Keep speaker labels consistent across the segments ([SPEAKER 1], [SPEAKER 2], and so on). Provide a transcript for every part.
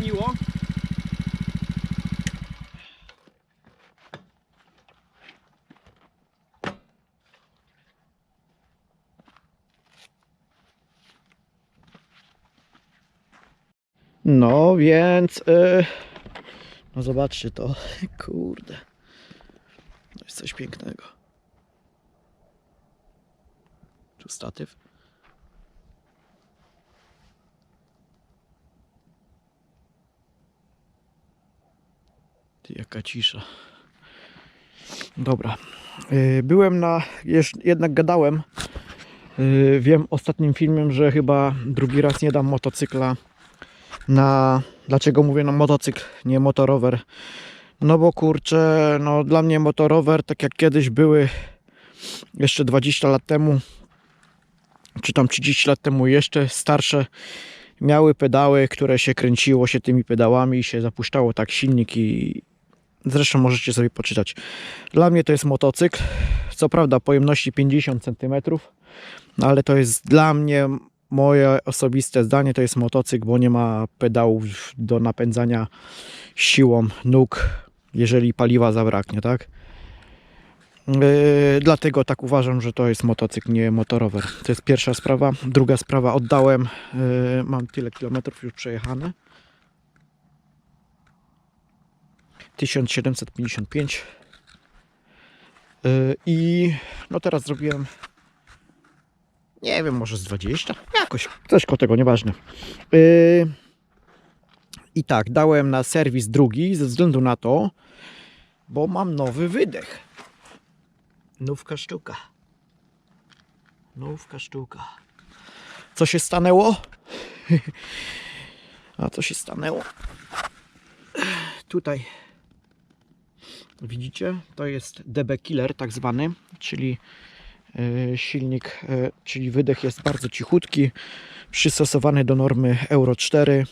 [SPEAKER 1] zmieniło. No więc, y, no zobaczcie to, kurde, to jest coś pięknego. Tu statyw. Ty, jaka cisza. Dobra. Y, Byłem na. Jednak gadałem. y, Wiem ostatnim filmem, że chyba drugi raz nie dam motocykla na. Dlaczego mówię na motocykl, nie motorower? No bo kurczę, no dla mnie motorower, tak jak kiedyś były jeszcze 20 lat temu, czy tam 30 lat temu jeszcze starsze, miały pedały, które się kręciło się tymi pedałami i się zapuszczało tak silnik i zresztą możecie sobie poczytać. Dla mnie to jest motocykl, co prawda pojemności 50 cm, no ale to jest dla mnie moje osobiste zdanie, to jest motocykl, bo nie ma pedałów do napędzania siłą nóg, jeżeli paliwa zabraknie, tak? Yy, dlatego tak uważam, że to jest motocykl, nie motorower. To jest pierwsza sprawa. Druga sprawa, oddałem, yy, mam tyle kilometrów już przejechane. 1755 Yy, i no teraz zrobiłem nie wiem, może z 20? Jakoś, coś koło tego, nieważne. Yy, I tak, dałem na serwis drugi ze względu na to, bo mam nowy wydech. Nówka sztuka. Nówka sztuka. Co się stanęło? A co się stanęło? Tutaj widzicie, to jest DB Killer tak zwany, czyli e, silnik, e, czyli wydech jest bardzo cichutki, przystosowany do normy Euro 4.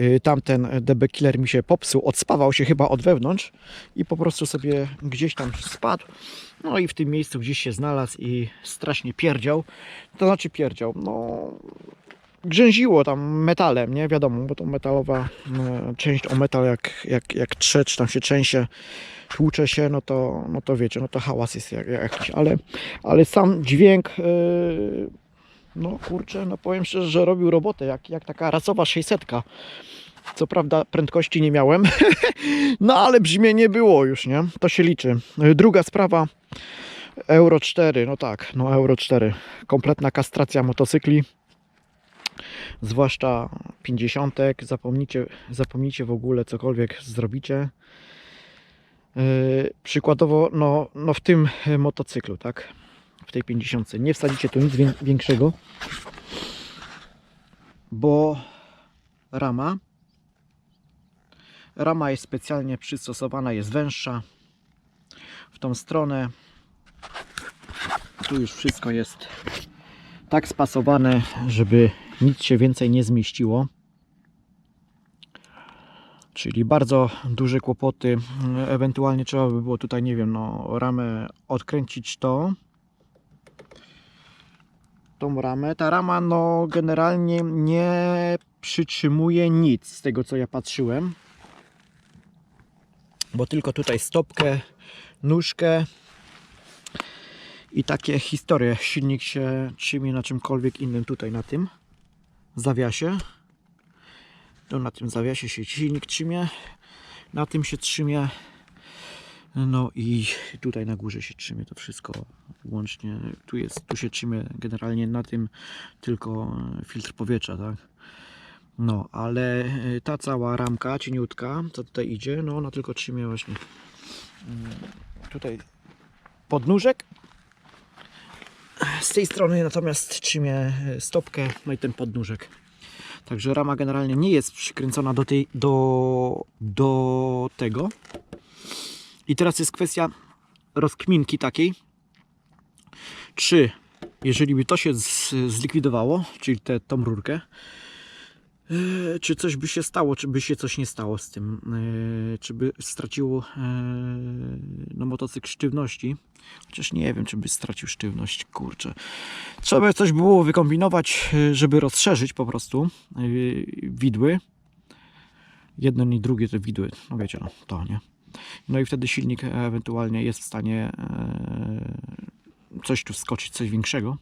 [SPEAKER 1] Y, Tamten DB Killer mi się popsuł, odspawał się chyba od wewnątrz i po prostu sobie gdzieś tam spadł. No i w tym miejscu gdzieś się znalazł i strasznie pierdział. To znaczy pierdział, no grzęziło tam metalem, nie wiadomo, bo to metalowa e, część o metal jak, jak, jak trze, czy tam się trzęsie, tłucze się, no to, no to wiecie, no to hałas jest jak, jakiś, ale, ale sam dźwięk e, no kurczę, no powiem szczerze, że robił robotę, jak, jak taka rasowa 600. Co prawda prędkości nie miałem, no ale brzmienie było już, nie? To się liczy. Druga sprawa, Euro 4, no tak, no Euro 4. Kompletna kastracja motocykli, zwłaszcza 50. Zapomnijcie, zapomnijcie w ogóle cokolwiek zrobicie. Yy, przykładowo, no, no w tym motocyklu, tak? w tej 50. Nie wsadzicie tu nic wię- większego, bo rama rama jest specjalnie przystosowana, jest węższa w tą stronę. Tu już wszystko jest tak spasowane, żeby nic się więcej nie zmieściło. Czyli bardzo duże kłopoty. Ewentualnie trzeba by było tutaj, nie wiem, no, ramę odkręcić to tą ramę. Ta rama no generalnie nie przytrzymuje nic z tego co ja patrzyłem. Bo tylko tutaj stopkę, nóżkę i takie historie. Silnik się trzymie na czymkolwiek innym tutaj na tym zawiasie. To na tym zawiasie się silnik trzymie. Na tym się trzymie. No i tutaj na górze się trzymie to wszystko łącznie. Tu jest, tu się trzymie generalnie na tym tylko e, filtr powietrza, tak? No, ale e, ta cała ramka cieniutka, co tutaj idzie, no ona tylko trzymie właśnie mm, tutaj podnóżek. Z tej strony natomiast trzymie e, stopkę, no i ten podnóżek. Także rama generalnie nie jest przykręcona do tej, do, do tego, i teraz jest kwestia rozkminki takiej, czy jeżeli by to się z, zlikwidowało, czyli tę tą rurkę, Czy coś by się stało, czy by się coś nie stało z tym? E, Czy by straciło e, no, motocykl sztywności? Chociaż nie wiem, czy by stracił sztywność, kurczę. Trzeba coś było wykombinować, e, żeby rozszerzyć po prostu e, widły. Jedno i drugie te widły, no wiecie, no, to nie. No i wtedy silnik ewentualnie jest w stanie e, coś tu wskoczyć, coś większego.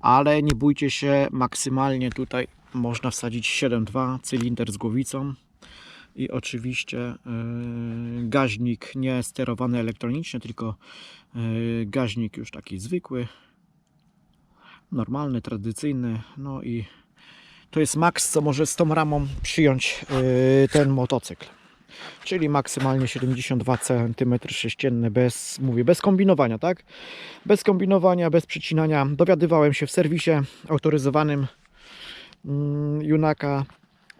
[SPEAKER 1] Ale nie bójcie się, maksymalnie tutaj można wsadzić 7.2 cylinder z głowicą i oczywiście e, gaźnik nie sterowany elektronicznie, tylko e, gaźnik już taki zwykły, normalny, tradycyjny. No i to jest maks, co może z tą ramą przyjąć e, ten motocykl. Czyli maksymalnie 72 cm3 bez, mówię, bez kombinowania, tak? Bez kombinowania, bez przycinania. Dowiadywałem się w serwisie autoryzowanym Junaka,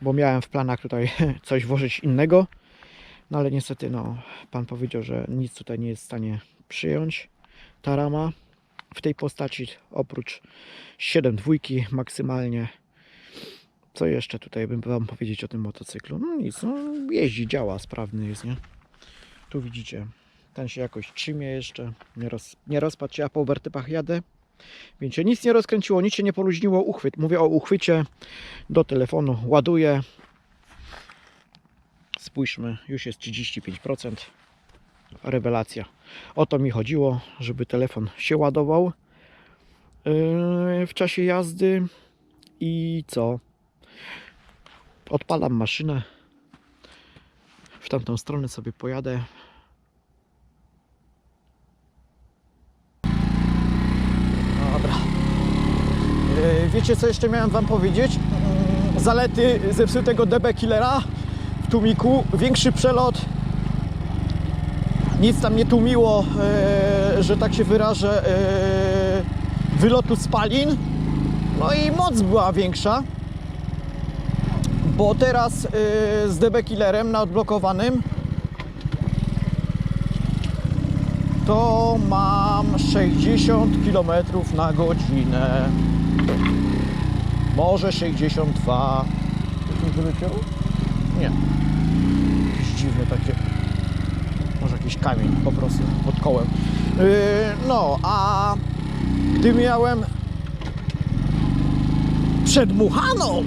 [SPEAKER 1] bo miałem w planach tutaj coś włożyć innego. No ale niestety, no, pan powiedział, że nic tutaj nie jest w stanie przyjąć ta rama w tej postaci, oprócz 7 dwójki maksymalnie. Co jeszcze tutaj bym wam powiedzieć o tym motocyklu? No nic, no, jeździ, działa, sprawny jest, nie? Tu widzicie, ten się jakoś trzymie jeszcze, nie, roz, nie rozpadł się, ja po overtypach jadę. Więc się nic nie rozkręciło, nic się nie poluźniło, uchwyt. Mówię o uchwycie do telefonu, ładuję. Spójrzmy, już jest 35%. Rewelacja. O to mi chodziło, żeby telefon się ładował yy, w czasie jazdy. I co? Odpalam maszynę. W tamtą stronę sobie pojadę. Dobra. Yy, Wiecie co jeszcze miałem Wam powiedzieć? Zalety zepsutego DB Killera w tłumiku. Większy przelot. Nic tam nie tłumiło, yy, że tak się wyrażę, yy, wylotu spalin. No i moc była większa. Bo teraz yy, z DB Killerem na odblokowanym to mam 60 km na godzinę. Może 62. Coś mi wyleciało? Nie. Jakieś dziwne takie. Może jakiś kamień po prostu pod kołem. Yy, no, a gdy miałem przedmuchaną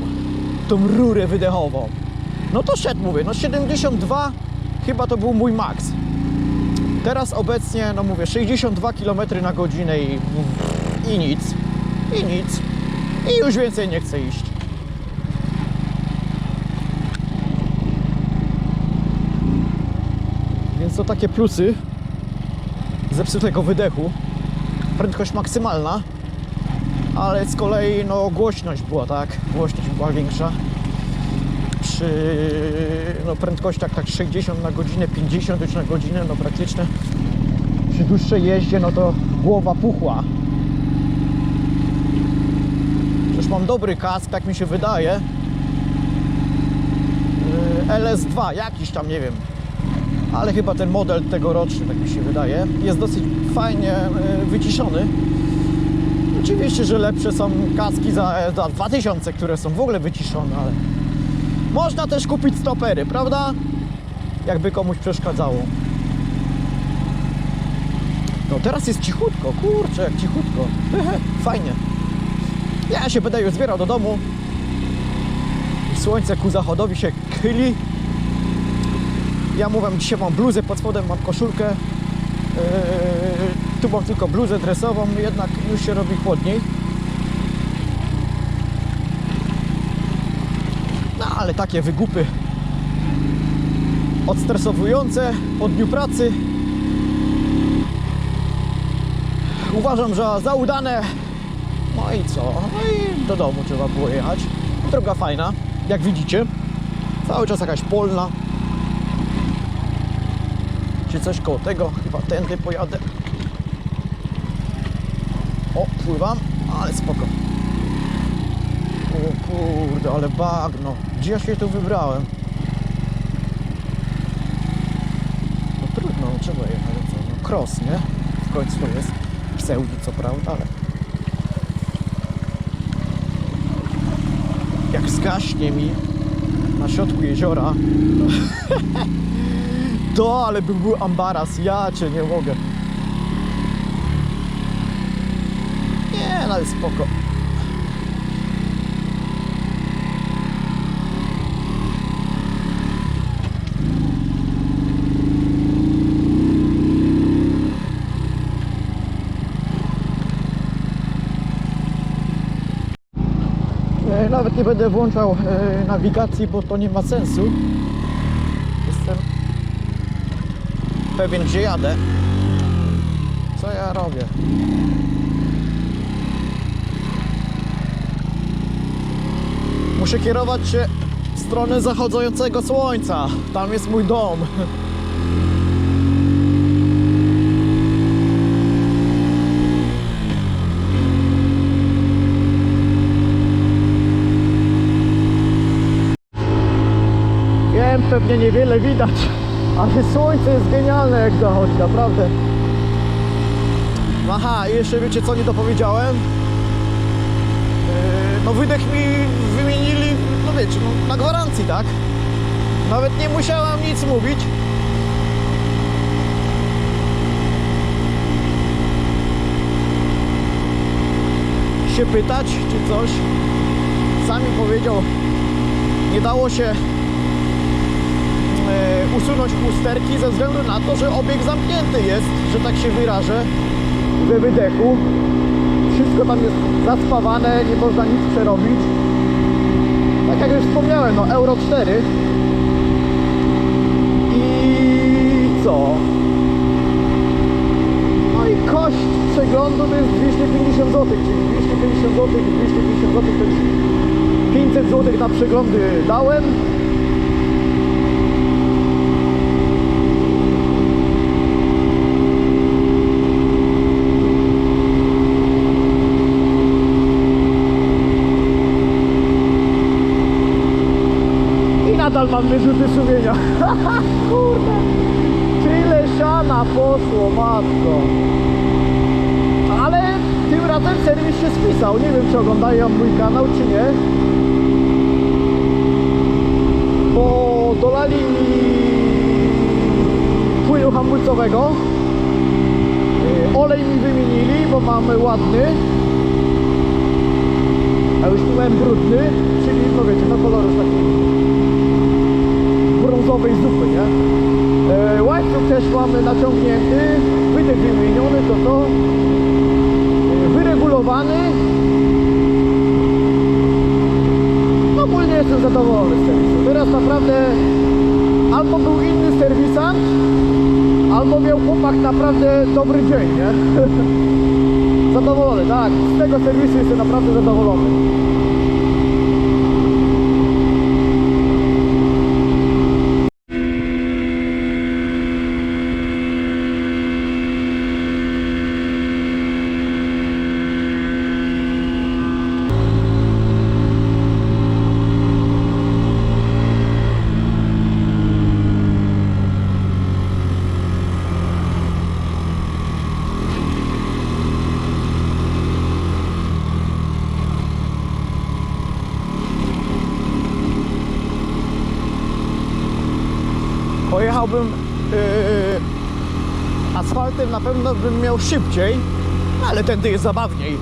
[SPEAKER 1] tą rurę wydechową, no to szedł, mówię, no 72 chyba to był mój maks. Teraz obecnie, no mówię, 62 km na godzinę i, i nic, i nic. I już więcej nie chcę iść. Więc to takie plusy zepsutego wydechu. Prędkość maksymalna, ale z kolei no głośność była, tak? Głośność była większa. Przy no, prędkościach tak 60 na godzinę, 50 już na godzinę, no praktyczne. Przy dłuższej jeździe, no to głowa puchła. Przecież mam dobry kask, tak mi się wydaje. Yy, LS2, jakiś tam, nie wiem. Ale chyba ten model tegoroczny, tak mi się wydaje. Jest dosyć fajnie yy, wyciszony. Oczywiście, że lepsze są kaski za, za 2000, które są w ogóle wyciszone, ale można też kupić stopery, prawda? Jakby komuś przeszkadzało. No teraz jest cichutko, kurczę, jak cichutko. Fajnie. Ja się będę już zbierał do domu. Słońce ku zachodowi się chyli. Ja mówię, dzisiaj mam bluzę, pod spodem mam koszulkę. Yy, tu mam tylko bluzę dresową, jednak już się robi chłodniej. No ale takie wygupy odstresowujące po dniu pracy. Uważam, że za udane. No i co? No i do domu trzeba było jechać. Droga fajna, jak widzicie. Cały czas jakaś polna. Czy coś koło tego? Chyba tędy pojadę. O, pływam, ale spoko. O kurde, ale bagno. Gdzie ja się tu wybrałem? No trudno, no, trzeba jechać. No cross, nie? W końcu to jest pseudo, co prawda, ale... Jak jak zgaśnie mi na środku jeziora, to ale by był ambaras, ja cię nie mogę. Nie, no ale spoko. Nawet nie będę włączał e, nawigacji, bo to nie ma sensu. Jestem pewien, gdzie jadę. Co ja robię? Muszę kierować się w stronę zachodzącego słońca. Tam jest mój dom. Wiem, pewnie niewiele widać, ale słońce jest genialne jak zachodzi, naprawdę. Aha, i jeszcze wiecie co nie dopowiedziałem? Yy, No wydech mi wymienili, no wiecie, no, na gwarancji, tak? Nawet nie musiałem nic mówić. Się pytać, czy coś. Sami powiedział, nie dało się usunąć usterki ze względu na to, że obieg zamknięty jest, że tak się wyrażę, we wydechu. Wszystko tam jest zaspawane, nie można nic przerobić. Tak jak już wspomniałem, no Euro 4 i co? No i koszt przeglądu to jest 250 zł, czyli 250 zł i 250 zł to jest 500 zł na przeglądy dałem. I nadal mam wyrzuty sumienia. Kurde. Tyle siana poszło, matko. Ale tym razem serwis się spisał. Nie wiem, czy oglądają mój kanał, czy nie. Bo dolali mi płynu hamulcowego. Olej mi wymienili, bo mamy ładny. A już byłem brudny, czyli no wiecie, no koloru jest taki brązowej zupy, nie? E, łańcuch też mamy naciągnięty, wydech wymieniony, to to e, wyregulowany. No ogólnie jestem zadowolony z serwisu. Teraz naprawdę albo był inny serwisant, albo miał chłopak naprawdę dobry dzień, nie? zadowolony, tak. Z tego serwisu jestem naprawdę zadowolony. Na pewno bym miał szybciej, ale tędy jest zabawniej.